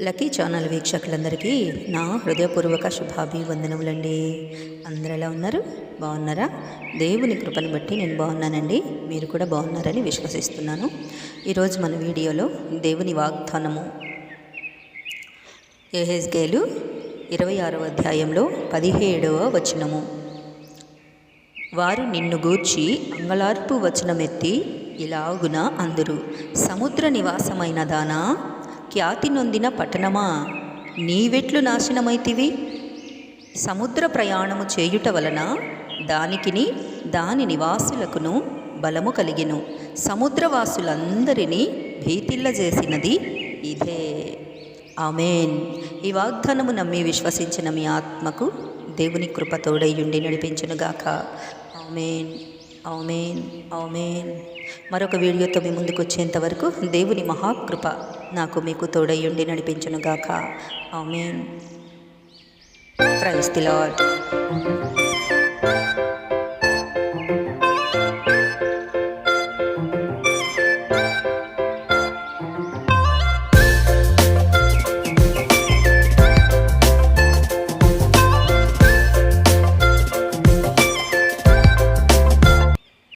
Lucky channel వీక్షకులందరికీ నా హృదయపూర్వక శుభాభివందనములండి. అందరూ ఎలా ఉన్నారు? బాగున్నారా? దేవుని కృపను బట్టి నేను బాగున్నానండి. మీరు కూడా బాగున్నారని విశ్వసిస్తున్నాను. ఈరోజు మన వీడియోలో దేవుని వాగ్దానము. ఏహెస్గేలు ఇరవై ఆరవ అధ్యాయంలో పదిహేడవ వచనము. వారు నిన్ను గూర్చి అంగళార్పు వచనమెత్తి ఇలాగున అందురు. సముద్ర నివాసమైన దానా? ఖ్యాతి నొందిన పట్టణమా? నీవెట్లు నాశనమైతివి? సముద్ర ప్రయాణము చేయుట వలన దానికిని దాని నివాసులకును బలము కలిగెను. సముద్రవాసులందరినీ భీతిల్లజేసినది ఇదే. ఆమెన్. ఈ వాగ్దానము నమ్మి విశ్వసించిన మీ ఆత్మకు దేవుని కృప తోడయ్యుండి నడిపించునుగాక. ఆమెన్. అవమేన్ ఆమెన్. మరొక వీడియోతో మీ ముందుకు వచ్చేంత వరకు దేవుని మహాకృప నాకు మీకు తోడయ్యుండి నడిపించునుగాక. అవమేన్ ప్రైస్ ది లార్డ్.